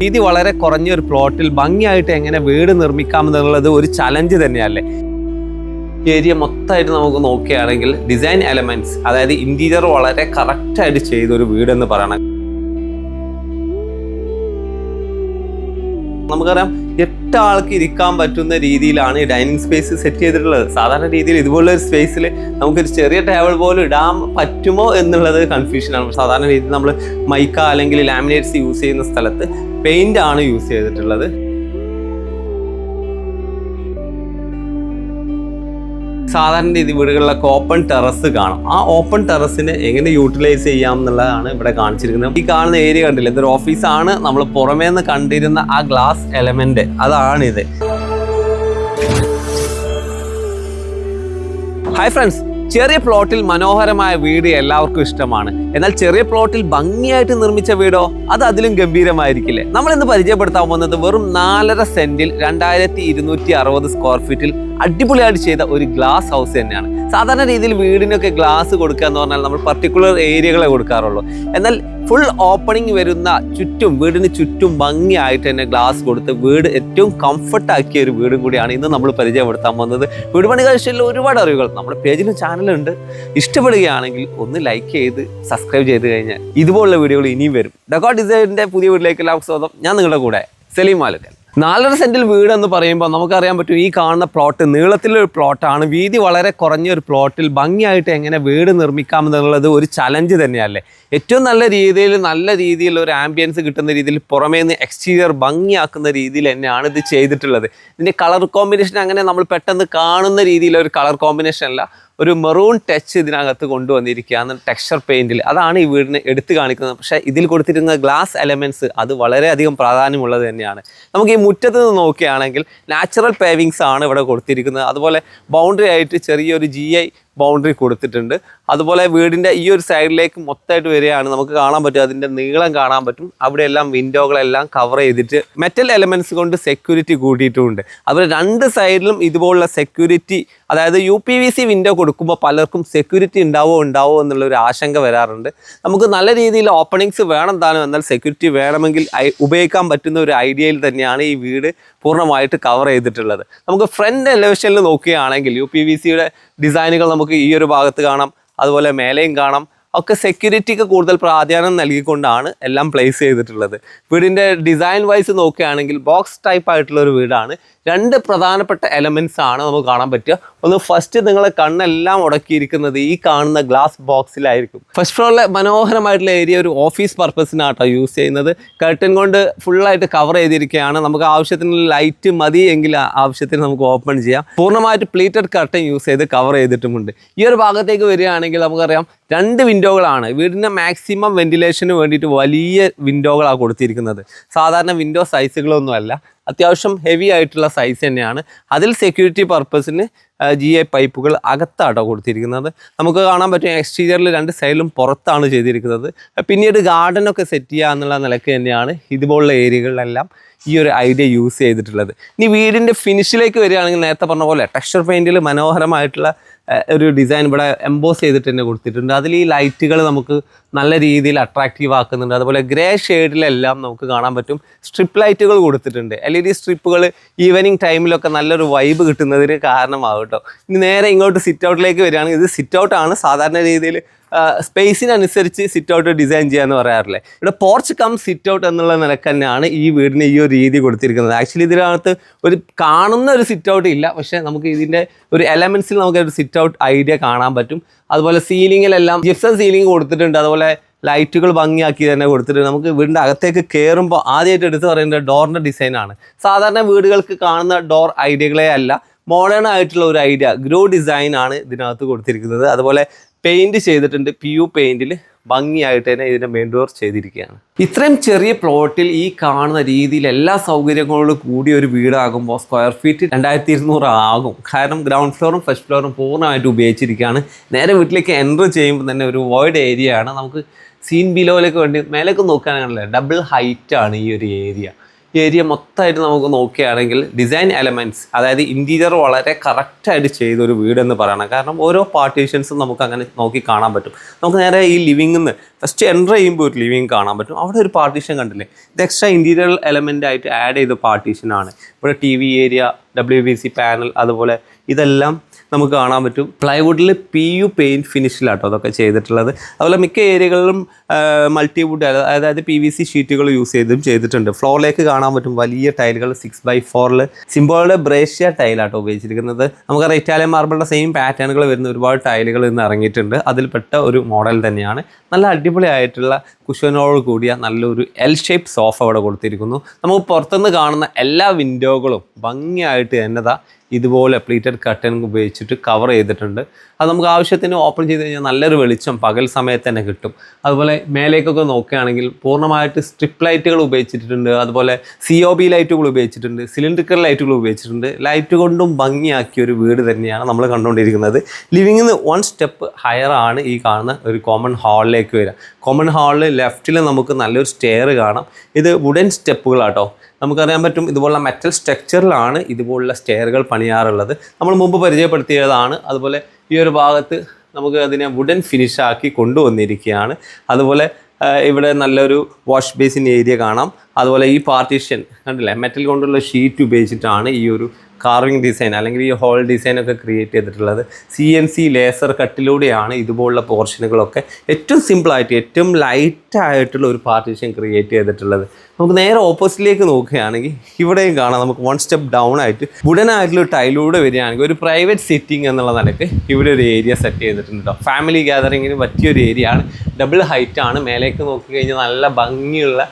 വീതി വളരെ കുറഞ്ഞ ഒരു പ്ലോട്ടിൽ ഭംഗിയായിട്ട് എങ്ങനെ വീട് നിർമ്മിക്കാം എന്നുള്ളത് ഒരു ചലഞ്ച് തന്നെയല്ലേ? ഏരിയ മൊത്തമായിട്ട് നമുക്ക് നോക്കുകയാണെങ്കിൽ ഡിസൈൻ എലമെന്റ്സ് അതായത് ഇന്റീരിയർ വളരെ കറക്റ്റായിട്ട് ചെയ്ത ഒരു എന്ന് പറയണം. നമുക്കറിയാം ആൾക്ക് ഇരിക്കാൻ പറ്റുന്ന രീതിയിലാണ് ഡൈനിങ് സ്പേസ് സെറ്റ് ചെയ്തിട്ടുള്ളത്. സാധാരണ രീതിയിൽ ഇതുപോലുള്ള ഒരു സ്പേസിൽ നമുക്കൊരു ചെറിയ ടേബിൾ പോലും ഇടാൻ പറ്റുമോ എന്നുള്ളത് കൺഫ്യൂഷനാണ് സാധാരണ രീതിയിൽ നമ്മൾ മൈക്ക അല്ലെങ്കിൽ ലാമിനേറ്റ്സ് യൂസ് ചെയ്യുന്ന സ്ഥലത്ത് പെയിന്റ് ആണ് യൂസ് ചെയ്തിട്ടുള്ളത്. സാധാരണ രീതി വീടുകളിലൊക്കെ ഓപ്പൺ ടെറസ് കാണും. ആ ഓപ്പൺ ടെറസിനെ എങ്ങനെ യൂട്ടിലൈസ് ചെയ്യാം എന്നുള്ളതാണ് ഇവിടെ കാണിച്ചിരിക്കുന്നത്. ഈ കാണുന്ന ഏരിയ കണ്ടില്ല? ഇതൊരു ഓഫീസാണ് നമ്മൾ പുറമേ നിന്ന് കണ്ടിരുന്ന ആ ഗ്ലാസ് എലമെന്റ് അതാണിത്. ഹായ് ഫ്രണ്ട്സ് ചെറിയ പ്ലോട്ടിൽ മനോഹരമായ വീട് എല്ലാവർക്കും ഇഷ്ടമാണ്. എന്നാൽ ചെറിയ പ്ലോട്ടിൽ ഭംഗിയായിട്ട് നിർമ്മിച്ച വീടോ അത് അതിലും ഗംഭീരമായിരിക്കില്ലേ? നമ്മൾ ഇന്ന് പരിചയപ്പെടുത്താൻ പോകുന്നത് വെറും നാലര സെന്റിൽ രണ്ടായിരത്തി ഇരുന്നൂറ്റി അറുപത് സ്ക്വയർ ഫീറ്റിൽ അടിപൊളിയായിട്ട് ചെയ്ത ഒരു ഗ്ലാസ് ഹൗസ് തന്നെയാണ്. സാധാരണ രീതിയിൽ വീടിനൊക്കെ ഗ്ലാസ് കൊടുക്കുക എന്ന് പറഞ്ഞാൽ നമ്മൾ പർട്ടിക്കുലർ ഏരിയകളെ കൊടുക്കാറുള്ളൂ. എന്നാൽ ഫുൾ ഓപ്പണിംഗ് വരുന്ന ചുറ്റും വീടിന് ചുറ്റും ഭംഗിയായിട്ട് തന്നെ ഗ്ലാസ് കൊടുത്ത് വീട് ഏറ്റവും കംഫർട്ടാക്കിയ ഒരു വീടും കൂടിയാണ് ഇന്ന് നമ്മൾ പരിചയപ്പെടുത്താൻ പോകുന്നത്. വീട് പണി ഒരുപാട് അറിവുകൾ. നമ്മുടെ പേജിലും ചാനലുണ്ട്. ഇഷ്ടപ്പെടുകയാണെങ്കിൽ ഒന്ന് ലൈക്ക് ചെയ്ത് സബ്സ്ക്രൈബ് ചെയ്ത് കഴിഞ്ഞാൽ ഇതുപോലുള്ള വീഡിയോകൾ ഇനിയും വരും. ഡെക്കോ ഡിസൈനിന്റെ പുതിയ വീട്ടിലേക്ക് എല്ലാവർക്കും സ്വാഗതം. ഞാൻ നിങ്ങളുടെ കൂടെ സലീം മാലുക്കൻ നാലര സെന്റിൽ വീട് എന്ന് പറയുമ്പോൾ നമുക്കറിയാൻ പറ്റും ഈ കാണുന്ന പ്ലോട്ട് നീളത്തിലൊരു പ്ലോട്ടാണ് വീതി വളരെ കുറഞ്ഞ ഒരു പ്ലോട്ടിൽ ഭംഗിയായിട്ട് എങ്ങനെ വീട് നിർമ്മിക്കാമെന്നുള്ളത് ഒരു ചലഞ്ച് തന്നെയല്ലേ? ഏറ്റവും നല്ല രീതിയിൽ നല്ല രീതിയിൽ ഒരു ആംബിയൻസ് കിട്ടുന്ന രീതിയിൽ പുറമേ നിന്ന് എക്സ്റ്റീരിയർ ഭംഗിയാക്കുന്ന രീതിയിൽ തന്നെയാണ് ഇത് ചെയ്തിട്ടുള്ളത്. ഇതിന്റെ കളർ കോമ്പിനേഷൻ അങ്ങനെ നമ്മൾ പെട്ടെന്ന് കാണുന്ന രീതിയിൽ ഒരു കളർ കോമ്പിനേഷൻ അല്ല. ഒരു മെറൂൺ ടച്ച് ഇതിനകത്ത് കൊണ്ടുവന്നിരിക്കുകയാണ് ടെക്സ്ചർ പെയിന്റിൽ അതാണ് ഈ വീടിന് എടുത്തു കാണിക്കുന്നത്. പക്ഷേ ഇതിൽ കൊടുത്തിരുന്ന ഗ്ലാസ് എലമെന്റ്സ് അത് വളരെയധികം പ്രാധാന്യമുള്ളത് തന്നെയാണ്. നമുക്ക് ഈ മുറ്റത്ത് നിന്ന് നോക്കുകയാണെങ്കിൽ നാച്ചുറൽ പേവിങ്സ് ആണ് ഇവിടെ കൊടുത്തിരിക്കുന്നത്. അതുപോലെ ബൗണ്ടറി ആയിട്ട് ചെറിയൊരു ജി ഐ ബൗണ്ടറി കൊടുത്തിട്ടുണ്ട്. അതുപോലെ വീടിന്റെ ഈ ഒരു സൈഡിലേക്ക് മൊത്തമായിട്ട് വരികയാണ്. നമുക്ക് കാണാൻ പറ്റും അതിന്റെ നീളം കാണാൻ പറ്റും. അവിടെ എല്ലാം വിൻഡോകളെല്ലാം കവർ ചെയ്തിട്ട് മെറ്റൽ എലമെന്റ്സ് കൊണ്ട് സെക്യൂരിറ്റി കൂട്ടിയിട്ടുമുണ്ട് അതുപോലെ രണ്ട് സൈഡിലും ഇതുപോലുള്ള സെക്യൂരിറ്റി അതായത് U P V C window കൊടുക്കുമ്പോൾ പലർക്കും സെക്യൂരിറ്റി ഉണ്ടാവോ ഉണ്ടാവോ എന്നുള്ളൊരു ആശങ്ക വരാറുണ്ട്. നമുക്ക് നല്ല രീതിയിൽ ഓപ്പണിങ്സ് വേണം താനും. എന്നാൽ സെക്യൂരിറ്റി വേണമെങ്കിൽ ഉപയോഗിക്കാൻ പറ്റുന്ന ഒരു ഐഡിയയിൽ തന്നെയാണ് ഈ വീട് പൂർണമായിട്ട് കവർ ചെയ്തിട്ടുള്ളത്. നമുക്ക് ഫ്രണ്ട് എലവേഷനിൽ നോക്കുകയാണെങ്കിൽ യു പി വി സിയുടെ ഡിസൈനുകൾ നമുക്ക് ഈ ഒരു ഭാഗത്ത് കാണാം അതുപോലെ മേലെയും കാണാം. ഒക്കെ സെക്യൂരിറ്റിക്ക് കൂടുതൽ പ്രാധാന്യം നൽകിക്കൊണ്ടാണ് എല്ലാം പ്ലേസ് ചെയ്തിട്ടുള്ളത്. വീടിന്റെ ഡിസൈൻ വൈസ് നോക്കുകയാണെങ്കിൽ ബോക്സ് ടൈപ്പ് ആയിട്ടുള്ള ഒരു വീടാണ്. രണ്ട് പ്രധാനപ്പെട്ട എലമെന്റ്സ് ആണ് നമുക്ക് കാണാൻ പറ്റുക. ഒന്ന് ഫസ്റ്റ് നിങ്ങളെ കണ്ണെല്ലാം ഉടക്കിയിരിക്കുന്നത് ഈ കാണുന്ന ഗ്ലാസ് ബോക്സിലായിരിക്കും ഫസ്റ്റ് ഫ്ലോറിലെ മനോഹരമായിട്ടുള്ള ഏരിയ ഒരു ഓഫീസ് പർപ്പസിനാട്ടോ യൂസ് ചെയ്യുന്നത്. കർട്ടൻ കൊണ്ട് ഫുള്ളായിട്ട് കവർ ചെയ്തിരിക്കുകയാണ്. നമുക്ക് ആവശ്യത്തിന് ലൈറ്റ് മതി എങ്കിൽ ആവശ്യത്തിന് നമുക്ക് ഓപ്പൺ ചെയ്യാം. പൂർണമായിട്ട് പ്ലീറ്റഡ് കർട്ടൻ യൂസ് ചെയ്ത് കവർ ചെയ്തിട്ടുമുണ്ട്. ഈ ഒരു ഭാഗത്തേക്ക് വരികയാണെങ്കിൽ നമുക്കറിയാം രണ്ട് വിൻഡോകളാണ് വീടിന്റെ മാക്സിമം വെന്റിലേഷന് വേണ്ടിയിട്ട് വലിയ വിൻഡോകളാണ് കൊടുത്തിരിക്കുന്നത്. സാധാരണ വിൻഡോ സൈസുകളൊന്നുമല്ല അത്യാവശ്യം ഹെവി ആയിട്ടുള്ള സൈസ് തന്നെയാണ്. അതിൽ സെക്യൂരിറ്റി പർപ്പസിന് ജി ഐ പൈപ്പുകൾ അകത്താട്ടോ കൊടുത്തിരിക്കുന്നത്. നമുക്ക് കാണാൻ പറ്റും എക്സ്റ്റീരിയറിൽ രണ്ട് സൈഡിലും പുറത്താണ് ചെയ്തിരിക്കുന്നത്. പിന്നീട് ഗാർഡനൊക്കെ സെറ്റ് ചെയ്യുക എന്നുള്ള നിലയ്ക്ക് തന്നെയാണ് ഇതുപോലുള്ള ഏരിയകളിലെല്ലാം ഈ ഒരു ഐഡിയ യൂസ് ചെയ്തിട്ടുള്ളത്. ഇനി വീടിന്റെ ഫിനിഷിലേക്ക് വരികയാണെങ്കിൽ നേരത്തെ പറഞ്ഞ പോലെ ടെക്സ്ചർ പെയിന്റിൽ മനോഹരമായിട്ടുള്ള ഒരു ഡിസൈൻ ഇവിടെ എംബോസ് ചെയ്തിട്ട് തന്നെ കൊടുത്തിട്ടുണ്ട്. അതിൽ ഈ ലൈറ്റുകൾ നമുക്ക് നല്ല രീതിയിൽ അട്രാക്റ്റീവ് ആക്കുന്നുണ്ട്. അതുപോലെ ഗ്രേ ഷെയ്ഡിലെല്ലാം നമുക്ക് കാണാൻ പറ്റും. സ്ട്രിപ്പ് ലൈറ്റുകൾ കൊടുത്തിട്ടുണ്ട്. എൽ ഇ ഡി സ്ട്രിപ്പുകൾ ഈവനിങ് ടൈമിലൊക്കെ നല്ലൊരു വൈബ് കിട്ടുന്നതിന് കാരണമാകും കേട്ടോ ഇനി നേരെ ഇങ്ങോട്ട് സിറ്റ് ഔട്ടിലേക്ക് വരികയാണെങ്കിൽ ഇത് സിറ്റ് ഔട്ടാണ് സാധാരണ രീതിയിൽ സ്പേസിനനുസരിച്ച് സിറ്റ് ഔട്ട് ഡിസൈൻ ചെയ്യാന്ന് പറയാറില്ലേ? ഇവിടെ പോർച്ച് കം സിറ്റ് ഔട്ട് എന്നുള്ള നിലയ്ക്ക് തന്നെയാണ് ഈ വീടിന് ഈ ഒരു രീതി കൊടുത്തിരിക്കുന്നത്. ആക്ച്വലി ഇതിനകത്ത് ഒരു കാണുന്ന ഒരു സിറ്റ് ഔട്ട് ഇല്ല. പക്ഷേ നമുക്ക് ഇതിന്റെ ഒരു എലമെൻസിൽ നമുക്ക് ഒരു സിറ്റ് ഔട്ട് ഐഡിയ കാണാൻ പറ്റും. അതുപോലെ സീലിങ്ങിലെല്ലാം ജിപ്സം സീലിംഗ് കൊടുത്തിട്ടുണ്ട്. അതുപോലെ ലൈറ്റുകൾ ഭംഗിയാക്കി തന്നെ കൊടുത്തിട്ട് നമുക്ക് വീടിന്റെ അകത്തേക്ക് കയറുമ്പോൾ ആദ്യമായിട്ട് എടുത്ത് പറയുന്നത് ഡോറിന്റെ ഡിസൈനാണ് സാധാരണ വീടുകൾക്ക് കാണുന്ന ഡോർ ഐഡിയകളെ അല്ല മോഡേൺ ആയിട്ടുള്ള ഒരു ഐഡിയ ഗ്രോ ഡിസൈൻ ആണ് ഇതിനകത്ത് കൊടുത്തിരിക്കുന്നത്. അതുപോലെ പെയിന്റ് ചെയ്തിട്ടുണ്ട് പി യു പെയിന്റിൽ ഭംഗിയായിട്ട് തന്നെ ഇതിന്റെ മെയിൻ ഡോർ ചെയ്തിരിക്കുകയാണ്. ഇത്രയും ചെറിയ പ്ലോട്ടിൽ ഈ കാണുന്ന രീതിയിൽ എല്ലാ സൗകര്യങ്ങളോടും കൂടി ഒരു വീടാകുമ്പോൾ സ്ക്വയർ ഫീറ്റ് രണ്ടായിരത്തി ഇരുന്നൂറ് ആകും. കാരണം ഗ്രൗണ്ട് ഫ്ലോറും ഫസ്റ്റ് ഫ്ലോറും പൂർണമായിട്ട് ഉപയോഗിച്ചിരിക്കുകയാണ്. നേരെ വീട്ടിലേക്ക് എന്റർ ചെയ്യുമ്പോൾ തന്നെ ഒരു വോയിഡ് ഏരിയ ആണ്. നമുക്ക് സീൻ ബിലോയിലേക്ക് വേണ്ടി മേലേക്ക് നോക്കുകയാണെങ്കിലേ ഡബിൾ ഹൈറ്റ് ആണ് ഈ ഒരു ഏരിയ ഏരിയ മൊത്തമായിട്ട് നമുക്ക് നോക്കുകയാണെങ്കിൽ ഡിസൈൻ എലമെന്റ്സ് അതായത് ഇന്റീരിയർ വളരെ കറക്റ്റായിട്ട് ചെയ്തൊരു വീടെന്ന് പറയണം. കാരണം ഓരോ പാർട്ടീഷൻസും നമുക്ക് അങ്ങനെ നോക്കി കാണാൻ പറ്റും. നമുക്ക് നേരെ ഈ ലിവിംഗിൽ നിന്ന് ഫസ്റ്റ് എന്റർ ചെയ്യുമ്പോൾ ഒരു ലിവിങ് കാണാൻ പറ്റും. അവിടെ ഒരു പാർട്ടീഷൻ കണ്ടില്ലേ? ഇത് എക്സ്ട്രാ ഇന്റീരിയർ എലമെന്റ് ആയിട്ട് ആഡ് ചെയ്ത പാർട്ടീഷനാണ് ഇവിടെ T V area W B C panel അതുപോലെ ഇതെല്ലാം നമുക്ക് കാണാൻ പറ്റും. പ്ലൈവുഡിൽ പി യു പെയിന്റ് ഫിനിഷിലാട്ടോ അതൊക്കെ ചെയ്തിട്ടുള്ളത്. അതുപോലെ മിക്ക ഏരിയകളിലും മൾട്ടിവുഡ് അതായത് പി വി സി ഷീറ്റുകൾ യൂസ് ചെയ്തും ചെയ്തിട്ടുണ്ട്. ഫ്ലോറിലേക്ക് കാണാൻ പറ്റും വലിയ ടൈലുകൾ സിക്സ് ബൈ ഫോറിൽ സിംബോളുടെ ബ്രേഷ്യ ടൈലാട്ടോ ഉപയോഗിച്ചിരിക്കുന്നത്. നമുക്കറിയാം ഇറ്റാലിയൻ മാർബിളിന്റെ സെയിം പാറ്റേണുകൾ വരുന്ന ഒരുപാട് ടൈലുകൾ ഇന്ന് ഇറങ്ങിയിട്ടുണ്ട്. അതിൽപ്പെട്ട ഒരു മോഡൽ തന്നെയാണ്. നല്ല അടിപൊളിയായിട്ടുള്ള കുഷനോട് കൂടിയ നല്ലൊരു എൽ ഷേപ്പ് സോഫ അവിടെ കൊടുത്തിരിക്കുന്നു. നമുക്ക് പുറത്തുനിന്ന് കാണുന്ന എല്ലാ വിൻഡോകളും ഭംഗിയായിട്ട് എന്നതാ ഇതുപോലെ പ്ലീറ്റഡ് കട്ടൻ ഉപയോഗിച്ചിട്ട് കവർ ചെയ്തിട്ടുണ്ട്. അത് നമുക്ക് ആവശ്യത്തിന് ഓപ്പൺ ചെയ്ത് കഴിഞ്ഞാൽ നല്ലൊരു വെളിച്ചം പകൽ സമയത്ത് തന്നെ കിട്ടും. അതുപോലെ മേലേക്കൊക്കെ നോക്കുകയാണെങ്കിൽ പൂർണമായിട്ട് സ്ട്രിപ്പ് ലൈറ്റുകൾ ഉപയോഗിച്ചിട്ടുണ്ട്. അതുപോലെ സി ഒ ബി ലൈറ്റുകൾ ഉപയോഗിച്ചിട്ടുണ്ട്. സിലിണ്ടറിക്കൽ ലൈറ്റുകൾ ഉപയോഗിച്ചിട്ടുണ്ട്. ലൈറ്റ് കൊണ്ടും ഭംഗിയാക്കിയ ഒരു വീട് തന്നെയാണ് നമ്മൾ കണ്ടുകൊണ്ടിരിക്കുന്നത്. ലിവിങ്ങിൽ നിന്ന് വൺ സ്റ്റെപ്പ് ഹയർ ആണ് ഈ കാണുന്ന ഒരു കോമൺ ഹാളിലേക്ക് വരിക. കോമൺ ഹാളിൽ ലെഫ്റ്റിൽ നമുക്ക് നല്ലൊരു സ്റ്റെയർ കാണാം. ഇത് വുഡൻ സ്റ്റെപ്പുകളാട്ടോ നമുക്കറിയാൻ പറ്റും ഇതുപോലുള്ള മെറ്റൽ സ്ട്രക്ചറിലാണ് ഇതുപോലുള്ള സ്റ്റെയറുകൾ പണിയാറുള്ളത്. നമ്മൾ മുമ്പ് പരിചയപ്പെടുത്തിയതാണ്. അതുപോലെ ഈ ഒരു ഭാഗത്ത് നമുക്ക് അതിനെ വുഡൻ ഫിനിഷാക്കി കൊണ്ടുവന്നിരിക്കുകയാണ്. അതുപോലെ ഇവിടെ നല്ലൊരു വാഷ് ബേസിൻ ഏരിയ കാണാം. അതുപോലെ ഈ പാർട്ടീഷൻ കണ്ടില്ലേ മെറ്റൽ കൊണ്ടുള്ള ഷീറ്റ് ഉപയോഗിച്ചിട്ടാണ് ഈ ഒരു കാർവിംഗ് ഡിസൈൻ അല്ലെങ്കിൽ ഈ ഹോൾ ഡിസൈനൊക്കെ ക്രിയേറ്റ് ചെയ്തിട്ടുള്ളത് സി എൻ സി ലേസർ കട്ടിലൂടെയാണ് ഇതുപോലുള്ള പോർഷനുകളൊക്കെ ഏറ്റവും സിമ്പിളായിട്ട് ഏറ്റവും ലൈറ്റായിട്ടുള്ള ഒരു പാർട്ടീഷൻ ക്രിയേറ്റ് ചെയ്തിട്ടുള്ളത്. നമുക്ക് നേരെ ഓപ്പോസിറ്റിലേക്ക് നോക്കുകയാണെങ്കിൽ ഇവിടെയും കാണാം നമുക്ക് വൺ സ്റ്റെപ്പ് ഡൗൺ ആയിട്ട് വുഡൻ ആയിട്ടുള്ള ടൈലൂടെ വരികയാണെങ്കിൽ ഒരു പ്രൈവറ്റ് സിറ്റിംഗ് എന്നുള്ള നിലയ്ക്ക് ഇവിടെ ഒരു ഏരിയ സെറ്റ് ചെയ്തിട്ടുണ്ട് കേട്ടോ ഫാമിലി ഗ്യാതറിങ്ങിന് പറ്റിയൊരു ഏരിയ ആണ്. ഡബിൾ ഹൈറ്റ് ആണ്. മേലേക്ക് നോക്കി കഴിഞ്ഞാൽ നല്ല ഭംഗിയുള്ള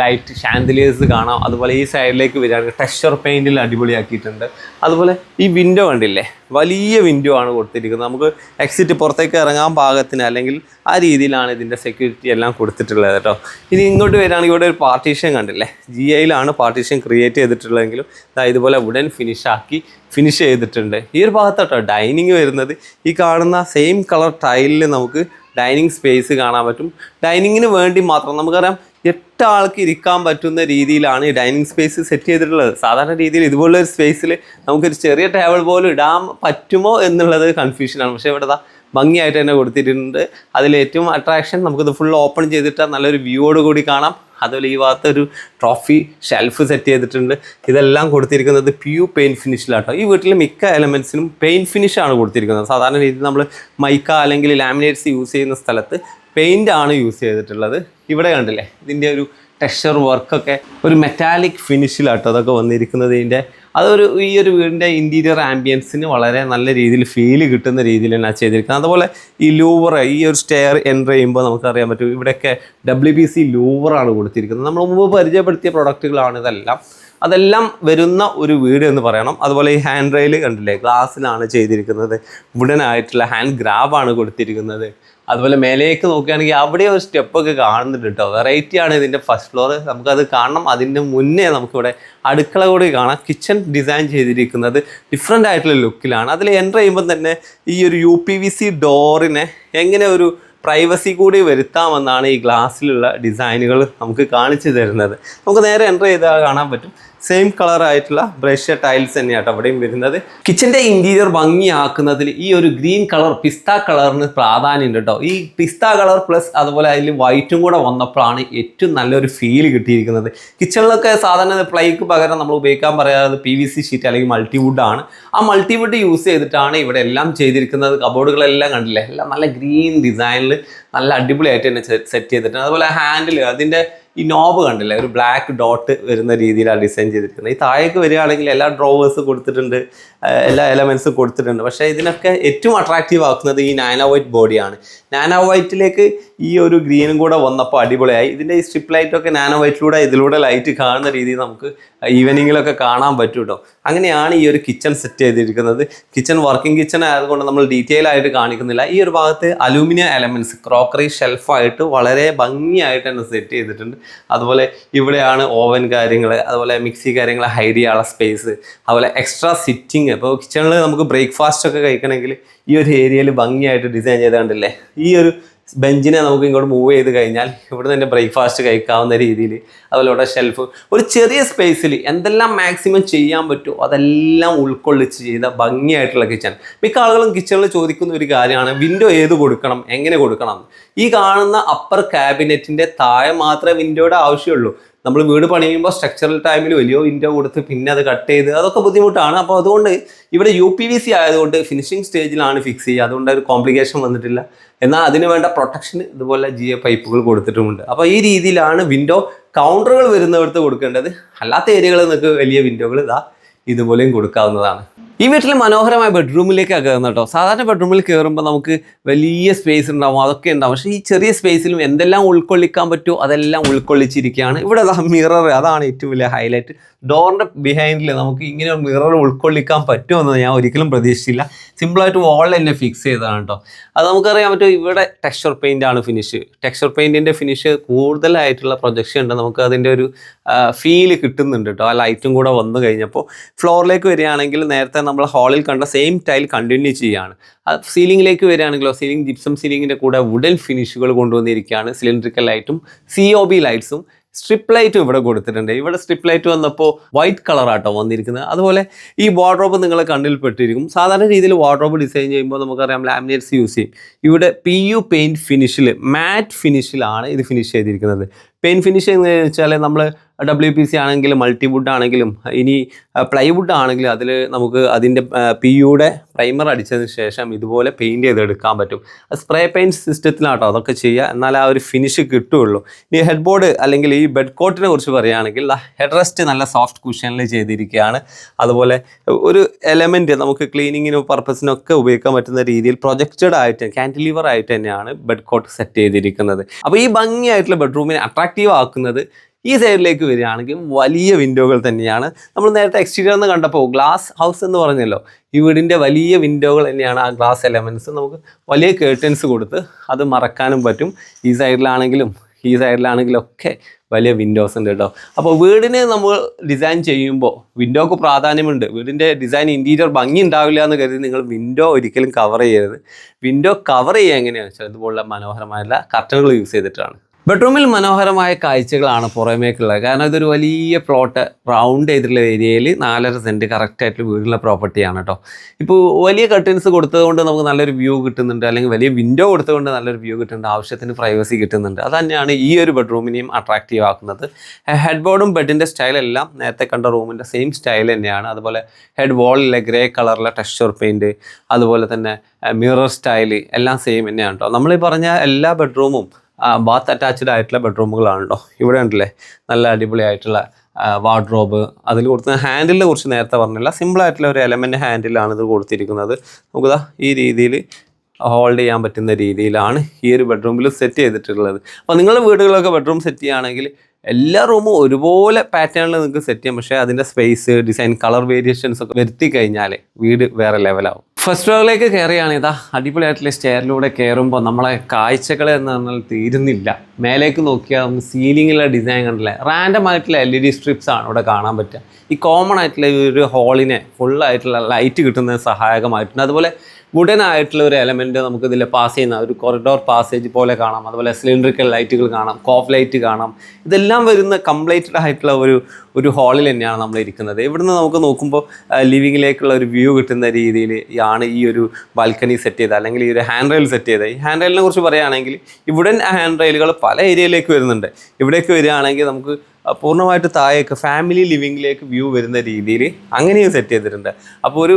ലൈറ്റ് ഷാൻഡിലിയേഴ്സ് കാണാം. അതുപോലെ ഈ സൈഡിലേക്ക് വരികയാണെങ്കിൽ ടെക്സ്ചർ പെയിന്റിൽ അടിപൊളിയാക്കിയിട്ടുണ്ട്. അതുപോലെ ഈ വിൻഡോ കണ്ടില്ലേ? വലിയ വിൻഡോ ആണ് കൊടുത്തിരിക്കുന്നത്. നമുക്ക് എക്സിറ്റ് പുറത്തേക്ക് ഇറങ്ങാൻ പാകത്തിന് അല്ലെങ്കിൽ ആ രീതിയിലാണ് ഇതിന്റെ സെക്യൂരിറ്റി എല്ലാം കൊടുത്തിട്ടുള്ളത് കേട്ടോ. ഇനി ഇങ്ങോട്ട് വരികയാണെങ്കിൽ ഇവിടെ ഒരു പാർട്ടീഷൻ കണ്ടില്ലേ? ജി ഐയിലാണ് പാർട്ടീഷൻ ക്രിയേറ്റ് ചെയ്തിട്ടുള്ളതെങ്കിലും ഇതുപോലെ വുഡൻ ഫിനിഷ് ആക്കി ഫിനിഷ് ചെയ്തിട്ടുണ്ട്. ഈ ഒരു ഭാഗത്തോട്ടോ ഡൈനിങ് വരുന്നത്. ഈ കാണുന്ന സെയിം കളർ ടൈലിൽ നമുക്ക് ഡൈനിങ് സ്പേസ് കാണാൻ പറ്റും. ഡൈനിങ്ങിന് വേണ്ടി മാത്രം നമുക്കറിയാം എട്ട് ആൾക്ക് ഇരിക്കാൻ പറ്റുന്ന രീതിയിലാണ് ഈ ഡൈനിങ് സ്പേസ് സെറ്റ് ചെയ്തിട്ടുള്ളത്. സാധാരണ രീതിയിൽ ഇതുപോലുള്ള ഒരു സ്പേസിൽ നമുക്കൊരു ചെറിയ ടേബിൾ പോലും ഇടാൻ പറ്റുമോ എന്നുള്ളത് കൺഫ്യൂഷനാണ് പക്ഷേ ഇവിടെ ഭംഗിയായിട്ട് തന്നെ കൊടുത്തിട്ടുണ്ട്. അതിൽ ഏറ്റവും അട്രാക്ഷൻ നമുക്കിത് ഫുൾ ഓപ്പൺ ചെയ്തിട്ട് നല്ലൊരു വ്യൂയോട് കൂടി കാണാം. അതുപോലെ ഈ ഭാഗത്ത് ഒരു ട്രോഫി ഷെൽഫ് സെറ്റ് ചെയ്തിട്ടുണ്ട്. ഇതെല്ലാം കൊടുത്തിരിക്കുന്നത് പ്യൂ പെയിന്റ് ഫിനിഷിലാട്ടോ ഈ വീട്ടിൽ മിക്ക എലമെൻസിനും പെയിന്റ് ഫിനിഷാണ് കൊടുത്തിരിക്കുന്നത്. സാധാരണ രീതിയിൽ നമ്മൾ മൈക്ക അല്ലെങ്കിൽ ലാമിനേറ്റ്സ് യൂസ് ചെയ്യുന്ന സ്ഥലത്ത് പെയിന്റ് ആണ് യൂസ് ചെയ്തിട്ടുള്ളത്. ഇവിടെ കണ്ടില്ലേ ഇതിന്റെ ഒരു ടെക്സ്ചർ വർക്കൊക്കെ ഒരു മെറ്റാലിക് ഫിനിഷിലാട്ടോ അതൊക്കെ വന്നിരിക്കുന്നത് ഇതിന്റെ അതൊരു ഈ ഒരു വീടിന്റെ ഇന്റീരിയർ ആംബിയൻസിന് വളരെ നല്ല രീതിയിൽ ഫീൽ കിട്ടുന്ന രീതിയിൽ തന്നെ ചെയ്തിരിക്കുന്നത്. അതുപോലെ ഈ ലൂവർ ഈ ഒരു സ്റ്റെയർ എന്റർ ചെയ്യുമ്പോൾ നമുക്കറിയാൻ പറ്റും ഇവിടെയൊക്കെ ഡബ്ല്യു ബി സി ലൂവറാണ് കൊടുത്തിരിക്കുന്നത്. നമ്മൾ മുമ്പ് പരിചയപ്പെടുത്തിയ പ്രൊഡക്റ്റുകളാണ് ഇതെല്ലാം. അതെല്ലാം വരുന്ന ഒരു വീട് എന്ന് പറയണം. അതുപോലെ ഈ ഹാൻഡ് റെയിൽ കണ്ടില്ലേ ഗ്ലാസ്സിലാണ് ചെയ്തിരിക്കുന്നത്. വുഡൻ ആയിട്ടുള്ള ഹാൻഡ് ഗ്രാബാണ് കൊടുത്തിരിക്കുന്നത്. അതുപോലെ മേലേക്ക് നോക്കുകയാണെങ്കിൽ അവിടെ ഒരു സ്റ്റെപ്പൊക്കെ കാണുന്നുണ്ട് കേട്ടോ. വെറൈറ്റി ആണ് ഇതിന്റെ ഫസ്റ്റ് ഫ്ലോർ നമുക്കത് കാണണം. അതിന്റെ മുന്നേ നമുക്കിവിടെ അടുക്കള കൂടി കാണാം. കിച്ചൺ ഡിസൈൻ ചെയ്തിരിക്കുന്നത് ഡിഫറെന്റ് ആയിട്ടുള്ള ലുക്കിലാണ് അതിൽ എന്റർ ചെയ്യുമ്പോൾ തന്നെ ഈ ഒരു യു പി വി സി ഡോറിനെ എങ്ങനെ ഒരു പ്രൈവസി കൂടി വരുത്താമെന്നാണ് ഈ ഗ്ലാസ്സിലുള്ള ഡിസൈനുകൾ നമുക്ക് കാണിച്ചു തരുന്നത്. നമുക്ക് നേരെ എന്റർ ചെയ്താൽ കാണാൻ പറ്റും. സെയിം കളർ ആയിട്ടുള്ള ബ്രഷ് ടൈൽസ് തന്നെയാണ് അവിടെയും വരുന്നത്. കിച്ചന്റെ ഇന്റീരിയർ ഭംഗിയാക്കുന്നതിൽ ഈ ഒരു ഗ്രീൻ കളർ പിസ്ത കളറിന് പ്രാധാന്യമുണ്ട് കേട്ടോ ഈ പിസ്ത കളർ പ്ലസ് അതുപോലെ അതിൽ വൈറ്റും കൂടെ വന്നപ്പോഴാണ് ഏറ്റവും നല്ലൊരു ഫീൽ കിട്ടിയിരിക്കുന്നത്. കിച്ചണിലൊക്കെ സാധാരണ പ്ലൈക്ക് പകരം നമ്മൾ ഉപയോഗിക്കാൻ പറയാറ് പി വി സി ഷീറ്റ് അല്ലെങ്കിൽ മൾട്ടിവുഡ് ആണ്. ആ മൾട്ടിവുഡ് യൂസ് ചെയ്തിട്ടാണ് ഇവിടെ എല്ലാം ചെയ്തിരിക്കുന്നത്. കബോർഡുകളെല്ലാം കണ്ടില്ലേ? എല്ലാം നല്ല ഗ്രീൻ ഡിസൈനിൽ നല്ല അടിപൊളിയായിട്ട് തന്നെ സെറ്റ് ചെയ്തിട്ടുണ്ട്. അതുപോലെ ഹാൻഡിൽ അതിന്റെ ഈ നോബ് കണ്ടില്ലേ? ഒരു ബ്ലാക്ക് ഡോട്ട് വരുന്ന രീതിയിലാണ് ഡിസൈൻ ചെയ്തിരിക്കുന്നത്. ഈ താഴേക്ക് വരികയാണെങ്കിൽ എല്ലാ ഡ്രോവേഴ്സ് കൊടുത്തിട്ടുണ്ട് എല്ലാ എലമെൻസും കൊടുത്തിട്ടുണ്ട്. പക്ഷേ ഇതിനൊക്കെ ഏറ്റവും അട്രാക്റ്റീവ് ആക്കുന്നത് ഈ നാനോ വൈറ്റ് ബോഡിയാണ് നാനോ വൈറ്റിലേക്ക് ഈ ഒരു ഗ്രീനും കൂടെ വന്നപ്പോൾ അടിപൊളിയായി. ഇതിന്റെ ഈ സ്ട്രിപ്പ് ലൈറ്റൊക്കെ നാനോ വൈറ്റിലൂടെ ഇതിലൂടെ ലൈറ്റ് കാണുന്ന രീതിയിൽ നമുക്ക് ഈവനിങ്ങിലൊക്കെ കാണാൻ പറ്റും കേട്ടോ അങ്ങനെയാണ് ഈ ഒരു കിച്ചൺ സെറ്റ് ചെയ്തിരിക്കുന്നത്. കിച്ചൺ വർക്കിംഗ് കിച്ചൺ ആയതുകൊണ്ട് നമ്മൾ ഡീറ്റെയിൽ ആയിട്ട് കാണിക്കുന്നില്ല. ഈ ഒരു ഭാഗത്ത് അലൂമിനിയം എലമെന്റ്സ് ക്രോക്കറി ഷെൽഫായിട്ട് വളരെ ഭംഗിയായിട്ട് തന്നെ സെറ്റ് ചെയ്തിട്ടുണ്ട്. അതുപോലെ ഇവിടെയാണ് ഓവൻ കാര്യങ്ങൾ അതുപോലെ മിക്സി കാര്യങ്ങൾ ഹൈഡ് സ്പേസ് അതുപോലെ എക്സ്ട്രാ സിറ്റിങ് ഇപ്പോൾ കിച്ചണിൽ നമുക്ക് ബ്രേക്ക്ഫാസ്റ്റ് ഒക്കെ കഴിക്കണമെങ്കിൽ ഈ ഒരു ഏരിയയിൽ ഭംഗിയായിട്ട് ഡിസൈൻ ചെയ്ത് കണ്ടില്ലേ? ഈ ഒരു ബെഞ്ചിനെ നമുക്ക് ഇങ്ങോട്ട് മൂവ് ചെയ്ത് കഴിഞ്ഞാൽ ഇവിടെ തന്നെ ബ്രേക്ക്ഫാസ്റ്റ് കഴിക്കാവുന്ന രീതിയിൽ അതുപോലെ ഇവിടെ ഷെൽഫ് ഒരു ചെറിയ സ്പേസിൽ എന്തെല്ലാം മാക്സിമം ചെയ്യാൻ പറ്റുമോ അതെല്ലാം ഉൾക്കൊള്ളിച്ച് ചെയ്ത ഭംഗിയായിട്ടുള്ള കിച്ചൺ മിക്ക ആളുകളും കിച്ചണിൽ ചോദിക്കുന്ന ഒരു കാര്യമാണ് വിൻഡോ ഏത് കൊടുക്കണം എങ്ങനെ കൊടുക്കണം? ഈ കാണുന്ന അപ്പർ ക്യാബിനറ്റിന്റെ താഴെ മാത്രമേ വിൻഡോയുടെ ആവശ്യമുള്ളൂ. നമ്മൾ വീട് പണിയുമ്പോൾ സ്ട്രക്ചറൽ ടൈമിൽ വലിയ ഇൻഡോ കൊടുത്ത് പിന്നെ അത് കട്ട് ചെയ്ത് അതൊക്കെ ബുദ്ധിമുട്ടാണ്. അപ്പോൾ അതുകൊണ്ട് ഇവിടെ യു പി വി സി ആയതുകൊണ്ട് ഫിനിഷിംഗ് സ്റ്റേജിലാണ് ഫിക്സ് ചെയ്യുക. അതുകൊണ്ട് ഒരു കോംപ്ലിക്കേഷൻ വന്നിട്ടില്ല. എന്നാൽ അതിന് വേണ്ട പ്രൊട്ടക്ഷൻ ഇതുപോലെ ജി എ പൈപ്പുകൾ കൊടുത്തിട്ടുമുണ്ട്. അപ്പോൾ ഈ രീതിയിലാണ് വിൻഡോ കൗണ്ടറുകൾ വരുന്നിടത്ത് കൊടുക്കേണ്ടത്. അല്ലാത്ത ഏരിയകളിൽ നിങ്ങൾക്ക് വലിയ വിൻഡോകൾ ഇതാ ഇതുപോലെയും കൊടുക്കാവുന്നതാണ്. ഈ വീട്ടിൽ മനോഹരമായ ബെഡ്റൂമിലേക്ക് കയറുന്ന കേട്ടോ. സാധാരണ ബെഡ്റൂമിൽ കയറുമ്പോൾ നമുക്ക് വലിയ സ്പേസ് ഉണ്ടാവും അതൊക്കെ ഉണ്ടാവും. പക്ഷേ ഈ ചെറിയ സ്പേസിലും എന്തെല്ലാം ഉൾക്കൊള്ളിക്കാൻ പറ്റുമോ അതെല്ലാം ഉൾക്കൊള്ളിച്ചിരിക്കുകയാണ്. ഇവിടെ മിറർ അതാണ് ഏറ്റവും വലിയ ഹൈലൈറ്റ് ഡോറിന്റെ ബിഹൈൻഡിൽ നമുക്ക് ഇങ്ങനെ ഒരു മിറർ ഉൾക്കൊള്ളിക്കാൻ പറ്റുമെന്ന് ഞാൻ ഒരിക്കലും പ്രതീക്ഷിച്ചില്ല. സിമ്പിളായിട്ട് വാളിൽ തന്നെ ഫിക്സ് ചെയ്തതാണ് കേട്ടോ അത് നമുക്കറിയാൻ പറ്റും ഇവിടെ ടെക്സ്ചർ പെയിന്റ് ആണ് ഫിനിഷ് ടെക്സ്ചർ പെയിന്റിന്റെ ഫിനിഷ് കൂടുതലായിട്ടുള്ള പ്രൊജക്ഷൻ ഉണ്ട്. നമുക്ക് അതിന്റെ ഒരു ഫീൽ കിട്ടുന്നുണ്ട് കേട്ടോ ആ ലൈറ്റും കൂടെ വന്നു കഴിഞ്ഞപ്പോൾ ഫ്ലോറിലേക്ക് വരികയാണെങ്കിൽ നേരത്തെ നമ്മൾ ഹാളിൽ കണ്ട സെയിം ടൈൽ കണ്ടിന്യൂ ചെയ്യുകയാണ് സീലിംഗിലേക്ക് വരികയാണെങ്കിലോ സീലിംഗ് ജിപ്സം സീലിംഗിന്റെ കൂടെ വുഡൻ ഫിനിഷുകൾ കൊണ്ടുവന്നിരിക്കുകയാണ്. സിലിണ്ടറിക്കൽ ലൈറ്റും സി ഒ ബി ലൈറ്റ്സും സ്ട്രിപ്പ് ലൈറ്റും ഇവിടെ കൊടുത്തിട്ടുണ്ട്. ഇവിടെ സ്ട്രിപ്പ് ലൈറ്റ് വന്നപ്പോൾ വൈറ്റ് കളറാട്ടോ വന്നിരിക്കുന്നത്. അതുപോലെ ഈ വാർഡ്രോബ് നിങ്ങളെ കണ്ണിൽ പെട്ടിരിക്കും. സാധാരണ രീതിയിൽ വാർഡ്രോബ് ഡിസൈൻ ചെയ്യുമ്പോൾ നമുക്കറിയാം ലാമിനേറ്റ്സ് യൂസ് ചെയ്യും. ഇവിടെ പി യു പെയിന്റ് ഫിനിഷിൽ മാറ്റ് ഫിനിഷിലാണ് ഇത് ഫിനിഷ് ചെയ്തിരിക്കുന്നത്. പെയിന്റ് ഫിനിഷ് എന്ന് വെച്ചാൽ നമ്മൾ ഡബ്ല്യു പി സി ആണെങ്കിലും മൾട്ടിവുഡ് ആണെങ്കിലും ഇനി പ്ലൈവുഡ് ആണെങ്കിലും അതിൽ നമുക്ക് അതിന്റെ പി യുടെ പ്രൈമർ അടിച്ചതിന് ശേഷം ഇതുപോലെ പെയിന്റ് ചെയ്തെടുക്കാൻ പറ്റും. സ്പ്രേ പെയിന്റ് സിസ്റ്റത്തിലാട്ടോ അതൊക്കെ ചെയ്യുക. എന്നാൽ ആ ഒരു ഫിനിഷ് കിട്ടുകയുള്ളൂ. ഇനി ഹെഡ് ബോർഡ് അല്ലെങ്കിൽ ഈ ബെഡ് കോട്ടിനെ കുറിച്ച് പറയുകയാണെങ്കിൽ ഹെഡ് റെസ്റ്റ് നല്ല സോഫ്റ്റ് കുഷനിൽ ചെയ്തിരിക്കുകയാണ്. അതുപോലെ ഒരു എലമെന്റ് നമുക്ക് ക്ലീനിങ്ങിനും പർപ്പസിനൊക്കെ ഉപയോഗിക്കാൻ പറ്റുന്ന രീതിയിൽ പ്രൊജക്റ്റഡ് ആയിട്ട് കാന്റിലിവർ ആയിട്ട് തന്നെയാണ് ബെഡ് കോട്ട് സെറ്റ് ചെയ്തിരിക്കുന്നത്. അപ്പോൾ ഈ ഭംഗിയായിട്ടുള്ള ബെഡ്റൂമിനെ അട്രാക്റ്റീവ് ആക്കുന്നത് ഈ സൈഡിലേക്ക് വരികയാണെങ്കിൽ വലിയ വിൻഡോകൾ തന്നെയാണ്. നമ്മൾ നേരത്തെ എക്സ്റ്റീരിയർ എന്ന് കണ്ടപ്പോൾ ഗ്ലാസ് ഹൗസ് എന്ന് പറഞ്ഞല്ലോ. ഈ വീടിന്റെ വലിയ വിൻഡോകൾ തന്നെയാണ് ആ ഗ്ലാസ് എലമെന്റ്സ് നമുക്ക് വലിയ കേർട്ടൻസ് കൊടുത്ത് അത് മറക്കാനും പറ്റും. ഈ സൈഡിലാണെങ്കിലും ഈ സൈഡിലാണെങ്കിലും ഒക്കെ വലിയ വിൻഡോസ് ഉണ്ട് കേട്ടോ. അപ്പോൾ വീടിന് നമ്മൾ ഡിസൈൻ ചെയ്യുമ്പോൾ വിൻഡോക്ക് പ്രാധാന്യമുണ്ട്. വീടിന്റെ ഡിസൈൻ ഇന്റീരിയർ ഭംഗി ഉണ്ടാവില്ല എന്ന് കരുതി നിങ്ങൾ വിൻഡോ ഒരിക്കലും കവർ ചെയ്യരുത്. വിൻഡോ കവർ ചെയ്യുക എങ്ങനെയാണെന്ന് വെച്ചാൽ ഇതുപോലുള്ള മനോഹരമായ കർട്ടനുകൾ യൂസ് ചെയ്തിട്ടാണ്. ബെഡ്റൂമിൽ മനോഹരമായ കാഴ്ചകളാണ് പുറമേക്കുള്ളത്. കാരണം ഇതൊരു വലിയ പ്ലോട്ട് റൗണ്ട് ചെയ്തിട്ടുള്ള ഏരിയയിൽ നാലര സെന്റ് കറക്റ്റായിട്ട് വീടുള്ള പ്രോപ്പർട്ടിയാണ് കേട്ടോ ഇപ്പോൾ വലിയ കർട്ടൻസ് കൊടുത്തതുകൊണ്ട് നമുക്ക് നല്ലൊരു വ്യൂ കിട്ടുന്നുണ്ട്. അല്ലെങ്കിൽ വലിയ വിൻഡോ കൊടുത്തുകൊണ്ട് നല്ലൊരു വ്യൂ കിട്ടുന്നുണ്ട്. ആവശ്യത്തിന് പ്രൈവസി കിട്ടുന്നുണ്ട്. അത് തന്നെയാണ് ഈ ഒരു ബെഡ്റൂമിനെയും അട്രാക്റ്റീവ് ആക്കുന്നത്. ഹെഡ് ബോർഡും ബെഡിന്റെ സ്റ്റൈലെല്ലാം നേരത്തെ കണ്ട റൂമിന്റെ സെയിം സ്റ്റൈൽ തന്നെയാണ്. അതുപോലെ ഹെഡ് വാളിലെ ഗ്രേ കളറിലെ ടെക്സ്ചർ പെയിന്റ് അതുപോലെ തന്നെ മിറർ സ്റ്റൈൽ എല്ലാം സെയിം തന്നെയാണ് കേട്ടോ നമ്മൾ ഈ പറഞ്ഞ എല്ലാ ബെഡ്റൂമും ബാത്ത് അറ്റാച്ച്ഡ് ആയിട്ടുള്ള ബെഡ്റൂമുകളാണല്ലോ ഇവിടെ ഉണ്ടല്ലേ? നല്ല അടിപൊളിയായിട്ടുള്ള വാർഡ്രോബ് അതിൽ കൊടുത്ത ഹാൻഡിലിനെ കുറിച്ച് നേരത്തെ പറഞ്ഞില്ല. സിമ്പിൾ ആയിട്ടുള്ള ഒരു എലമെന്റ് ഹാൻഡിലാണ് ഇത് കൊടുത്തിരിക്കുന്നത്. നമുക്കിതാ ഈ രീതിയിൽ ഹോൾഡ് ചെയ്യാൻ പറ്റുന്ന രീതിയിലാണ് ഈ ഒരു ബെഡ്റൂമിൽ സെറ്റ് ചെയ്തിട്ടുള്ളത്. അപ്പോൾ നിങ്ങളുടെ വീടുകളൊക്കെ ബെഡ്റൂം സെറ്റ് ചെയ്യുകയാണെങ്കിൽ എല്ലാ റൂമും ഒരുപോലെ പാറ്റേണിൽ നിങ്ങൾക്ക് സെറ്റ് ചെയ്യാം. പക്ഷേ അതിന്റെ സ്പേസ് ഡിസൈൻ കളർ വേരിയേഷൻസ് ഒക്കെ വരുത്തി കഴിഞ്ഞാൽ വീട് വേറെ ലെവലാവും ഫസ്റ്റ് ഫ്ലോറിലേക്ക് കയറിയാണ് ഇതാ അടിപൊളിയായിട്ടുള്ള സ്റ്റെയറിലൂടെ കയറുമ്പോൾ നമ്മളെ കാഴ്ചകൾ എന്ന് പറഞ്ഞാൽ തീരുന്നില്ല. മേലേക്ക് നോക്കിയാൽ നമുക്ക് സീലിങ്ങിലെ ഡിസൈൻ കണ്ടില്ലേ? റാൻഡം ആയിട്ടുള്ള എൽ ഇ ഡി സ്ട്രിപ്സ് ആണ് ഇവിടെ കാണാൻ പറ്റുക. ഈ കോമൺ ആയിട്ടുള്ള ഈ ഒരു ഹോളിനെ ഫുള്ളായിട്ടുള്ള ലൈറ്റ് കിട്ടുന്നത് സഹായകമായിട്ടുണ്ട്. അതുപോലെ വുഡൻ ആയിട്ടുള്ള ഒരു എലമെന്റ് നമുക്ക് ഇതിൽ പാസ് ചെയ്യുന്ന ഒരു കൊറിഡോർ പാസേജ് പോലെ കാണാം. അതുപോലെ സിലിണ്ടറിക്കൽ ലൈറ്റുകൾ കാണാം കോഫ് ലൈറ്റ് കാണാം. ഇതെല്ലാം വരുന്ന കംപ്ലീറ്റഡ് ആയിട്ടുള്ള ഒരു ഒരു ഹാളിൽ തന്നെയാണ് നമ്മൾ ഇരിക്കുന്നത്. ഇവിടുന്ന് നമുക്ക് നോക്കുമ്പോൾ ലിവിങ്ങിലേക്കുള്ള ഒരു വ്യൂ കിട്ടുന്ന രീതിയിൽ ആണ് ഈ ഒരു ബാൽക്കണി സെറ്റ് ചെയ്തത്. അല്ലെങ്കിൽ ഈ ഒരു ഹാൻഡ് റെയിൽ സെറ്റ് ചെയ്തത്. ഈ ഹാൻഡ് റെയിലിനെ കുറിച്ച് പറയുകയാണെങ്കിൽ വുഡൻ ഹാൻഡ് റെയിലുകൾ പല ഏരിയയിലേക്ക് വരുന്നുണ്ട്. ഇവിടേക്ക് വരികയാണെങ്കിൽ നമുക്ക് പൂർണമായിട്ട് താഴേക്ക് ഫാമിലി ലിവിങ്ങിലേക്ക് വ്യൂ വരുന്ന രീതിയിൽ അങ്ങനെയും സെറ്റ് ചെയ്തിട്ടുണ്ട്. അപ്പോൾ ഒരു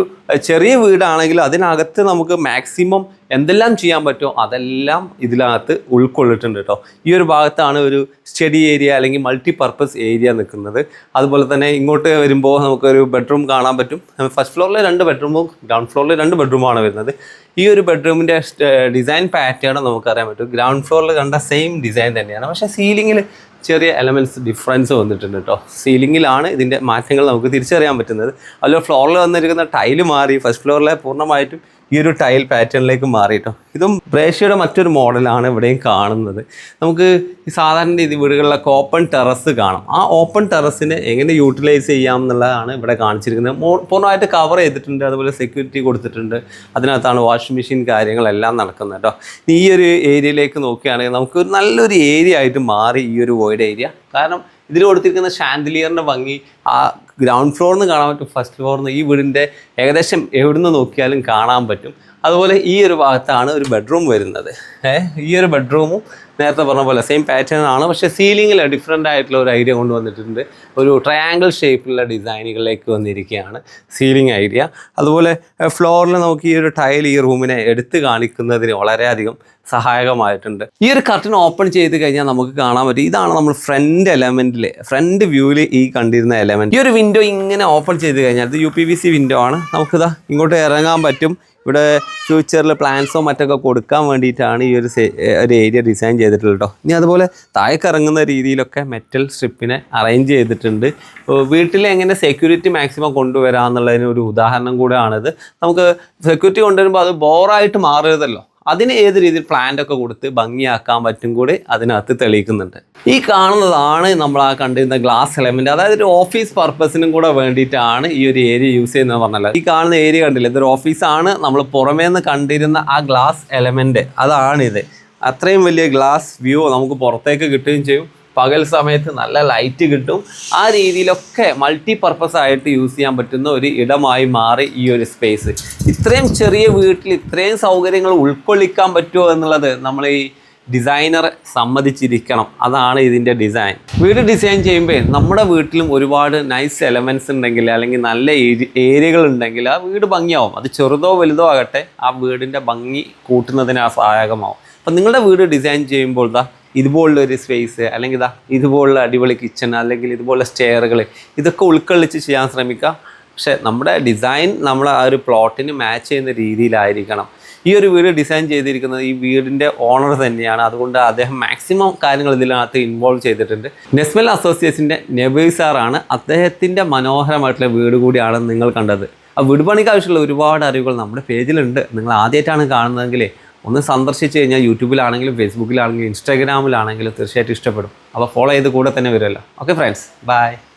ചെറിയ വീടാണെങ്കിൽ അതിനകത്ത് നമുക്ക് മാക്സിമം എന്തെല്ലാം ചെയ്യാൻ പറ്റുമോ അതെല്ലാം ഇതിനകത്ത് ഉൾക്കൊള്ളിട്ടുണ്ട് കേട്ടോ. ഈ ഒരു ഭാഗത്താണ് ഒരു സ്റ്റഡി ഏരിയ അല്ലെങ്കിൽ മൾട്ടി പർപ്പസ് ഏരിയ നിൽക്കുന്നത്. അതുപോലെ തന്നെ ഇങ്ങോട്ട് വരുമ്പോൾ നമുക്കൊരു ബെഡ്റൂം കാണാൻ പറ്റും. ഫസ്റ്റ് ഫ്ലോറിൽ രണ്ട് ബെഡ്റൂമും ഗ്രൗണ്ട് ഫ്ലോറിൽ രണ്ട് ബെഡ്റൂമാണ് വരുന്നത്. ഈ ഒരു ബെഡ്റൂമിന്റെ ഡിസൈൻ പാറ്റേൺ നമുക്കറിയാൻ പറ്റും. ഗ്രൗണ്ട് ഫ്ലോറിൽ കണ്ട സെയിം ഡിസൈൻ തന്നെയാണ്. പക്ഷേ സീലിങ്ങിൽ ചെറിയ എലമെന്റ്സ് ഡിഫറൻസ് വന്നിട്ടുണ്ട് കേട്ടോ. സീലിങ്ങിലാണ് ഇതിന്റെ മാറ്റങ്ങൾ നമുക്ക് തിരിച്ചറിയാൻ പറ്റുന്നത്. അതുപോലെ ഫ്ലോറിൽ വന്നിരിക്കുന്ന ടൈൽ മാറി ഫസ്റ്റ് ഫ്ലോറിലെ പൂർണമായിട്ടും ഈ ഒരു ടൈൽ പാറ്റേണിലേക്ക് മാറിയിട്ടോ. ഇതും ബ്രേഷ്യയുടെ മറ്റൊരു മോഡലാണ് ഇവിടെയും കാണുന്നത്. നമുക്ക് സാധാരണ രീതി വീടുകളിലൊക്കെ ഓപ്പൺ ടെറസ് കാണാം. ആ ഓപ്പൺ ടെറസിനെ എങ്ങനെ യൂട്ടിലൈസ് ചെയ്യാം എന്നുള്ളതാണ് ഇവിടെ കാണിച്ചിരിക്കുന്നത്. പൂർണമായിട്ട് കവർ ചെയ്തിട്ടുണ്ട് അതുപോലെ സെക്യൂരിറ്റി കൊടുത്തിട്ടുണ്ട്. അതിനകത്താണ് വാഷിംഗ് മെഷീൻ കാര്യങ്ങളെല്ലാം നടക്കുന്നത് കേട്ടോ. ഈ ഒരു ഏരിയയിലേക്ക് നോക്കുകയാണെങ്കിൽ നമുക്ക് നല്ലൊരു ഏരിയ ആയിട്ട് മാറി ഈ ഒരു വോയിഡ് ഏരിയ കാരണം ഇതിൽ കൊടുത്തിരിക്കുന്ന ഷാൻഡിലിയറിന്റെ ഭംഗി ആ ഗ്രൗണ്ട് ഫ്ലോറിൽ നിന്ന് കാണാൻ പറ്റും. ഫസ്റ്റ് ഫ്ലോറിൽ നിന്ന് ഈ വീടിന്റെ ഏകദേശം എവിടുന്ന് നോക്കിയാലും കാണാൻ പറ്റും. അതുപോലെ ഈ ഒരു ഭാഗത്താണ് ഒരു ബെഡ്റൂം വരുന്നത്. ഈ ഒരു ബെഡ്റൂമും നേരത്തെ പറഞ്ഞ പോലെ സെയിം പാറ്റേൺ ആണ്. പക്ഷെ സീലിംഗിൽ ഡിഫറെന്റ് ആയിട്ടുള്ള ഒരു ഐഡിയ കൊണ്ടുവന്നിട്ടുണ്ട് ഒരു ട്രയാങ്കിൾ ഷേപ്പിലുള്ള ഡിസൈനുകളിലേക്ക് വന്നിരിക്കുകയാണ് സീലിംഗ് ഐഡിയ അതുപോലെ ഫ്ലോറിൽ നമുക്ക് ഈ ഒരു ടൈൽ ഈ റൂമിനെ എടുത്തു കാണിക്കുന്നതിന് വളരെയധികം സഹായകമായിട്ടുണ്ട്. ഈ ഒരു കർട്ടൻ ഓപ്പൺ ചെയ്ത് കഴിഞ്ഞാൽ നമുക്ക് കാണാൻ പറ്റും. ഇതാണ് നമ്മൾ ഫ്രണ്ട് എലമെന്റിൽ ഫ്രണ്ട് വ്യൂവിൽ ഈ കണ്ടിരുന്ന എലമെന്റ് ഈ ഒരു വിൻഡോ ഇങ്ങനെ ഓപ്പൺ ചെയ്ത് കഴിഞ്ഞാൽ ഇത് U P V C window ആണ്. നമുക്കിതാ ഇങ്ങോട്ട് ഇറങ്ങാൻ പറ്റും. ഇവിടെ ഫ്യൂച്ചറിൽ പ്ലാൻസോ മറ്റൊക്കെ കൊടുക്കാൻ വേണ്ടിയിട്ടാണ് ഈ ഒരു ഒരു ഏരിയ ഡിസൈൻ ചെയ്തിട്ടുള്ളത് കേട്ടോ ഇനി അതുപോലെ താഴേക്ക് ഇറങ്ങുന്ന രീതിയിലൊക്കെ മെറ്റൽ സ്ട്രിപ്പിനെ അറേഞ്ച് ചെയ്തിട്ടുണ്ട്. വീട്ടിൽ എങ്ങനെ സെക്യൂരിറ്റി മാക്സിമം കൊണ്ടുവരാമെന്നുള്ളതിന് ഒരു ഉദാഹരണം കൂടെയാണിത്. നമുക്ക് സെക്യൂരിറ്റി കൊണ്ടുവരുമ്പോൾ അത് ബോറായിട്ട് മാറരുതല്ലോ. അതിന് ഏത് രീതിയിൽ പ്ലാന്റ് ഒക്കെ കൊടുത്ത് ഭംഗിയാക്കാൻ പറ്റും കൂടി അതിനകത്ത് തെളിയിക്കുന്നുണ്ട്. ഈ കാണുന്നതാണ് നമ്മൾ ആ കണ്ടിരുന്ന ഗ്ലാസ് എലമെന്റ് അതായത് ഒരു ഓഫീസ് പർപ്പസിനും കൂടെ വേണ്ടിയിട്ടാണ് ഈ ഒരു ഏരിയ യൂസ് ചെയ്യുന്നത് പറഞ്ഞല്ലോ. ഈ കാണുന്ന ഏരിയ കണ്ടില്ല? ഇതൊരു ഓഫീസാണ് നമ്മൾ പുറമേ നിന്ന് കണ്ടിരുന്ന ആ ഗ്ലാസ് എലമെന്റ് അതാണിത്. അത്രയും വലിയ ഗ്ലാസ് വ്യൂ നമുക്ക് പുറത്തേക്ക് കിട്ടുകയും ചെയ്യും. പകൽ സമയത്ത് നല്ല ലൈറ്റ് കിട്ടും. ആ രീതിയിലൊക്കെ മൾട്ടി പർപ്പസ് ആയിട്ട് യൂസ് ചെയ്യാൻ പറ്റുന്ന ഒരു ഇടമായി മാറി ഈ ഒരു സ്പേസ് ഇത്രയും ചെറിയ വീട്ടിൽ ഇത്രയും സൗകര്യങ്ങൾ ഉൾക്കൊള്ളിക്കാൻ പറ്റുമോ എന്നുള്ളത് നമ്മൾ ഈ ഡിസൈനർ സമ്മതിച്ചിരിക്കണം. അതാണ് ഇതിന്റെ ഡിസൈൻ വീട് ഡിസൈൻ ചെയ്യുമ്പോൾ നമ്മുടെ വീട്ടിലും ഒരുപാട് നൈസ് എലമെൻസ് ഉണ്ടെങ്കിൽ അല്ലെങ്കിൽ നല്ല ഏരിയകൾ ഉണ്ടെങ്കിൽ ആ വീട് ഭംഗിയാവും. അത് ചെറുതോ വലുതോ ആകട്ടെ ആ വീടിന്റെ ഭംഗി കൂട്ടുന്നതിന് ആ സഹായകമാവും. അപ്പം നിങ്ങളുടെ വീട് ഡിസൈൻ ചെയ്യുമ്പോൾ ദാ ഇതുപോലുള്ള ഒരു സ്പേസ് അല്ലെങ്കിൽ ഇതാ ഇതുപോലുള്ള അടിപൊളി കിച്ചൺ അല്ലെങ്കിൽ ഇതുപോലുള്ള സ്റ്റെയറുകൾ ഇതൊക്കെ ഉൾക്കൊള്ളിച്ച് ചെയ്യാൻ ശ്രമിക്കുക. പക്ഷേ നമ്മുടെ ഡിസൈൻ നമ്മൾ ആ ഒരു പ്ലോട്ടിന് മാച്ച് ചെയ്യുന്ന രീതിയിലായിരിക്കണം. ഈ ഒരു വീട് ഡിസൈൻ ചെയ്തിരിക്കുന്നത് ഈ വീടിന്റെ ഓണർ തന്നെയാണ്. അതുകൊണ്ട് അദ്ദേഹം മാക്സിമം കാര്യങ്ങൾ ഇതിനകത്ത് ഇൻവോൾവ് ചെയ്തിട്ടുണ്ട്. നെസ്മെൽ അസോസിയേഷന്റെ നെബീർ സാറാണ് അദ്ദേഹത്തിന്റെ മനോഹരമായിട്ടുള്ള വീട് കൂടിയാണ് നിങ്ങൾ കണ്ടത്. ആ വീട് പണിക്ക് ആവശ്യമുള്ള ഒരുപാട് അറിവുകൾ നമ്മുടെ പേജിലുണ്ട് നിങ്ങൾ ആദ്യമായിട്ടാണ് കാണുന്നതെങ്കിൽ ഒന്ന് സന്ദർശിച്ച് കഴിഞ്ഞാൽ യൂട്യൂബിലാണെങ്കിലും ഫേസ്ബുക്കിലാണെങ്കിലും ഇൻസ്റ്റാഗ്രാമിലാണെങ്കിലും തീർച്ചയായിട്ടും ഇഷ്ടപ്പെടും. അപ്പോൾ ഫോളോ ചെയ്ത് കൂടെ തന്നെ വരുമല്ലോ ഓക്കെ ഫ്രണ്ട്സ് ബൈ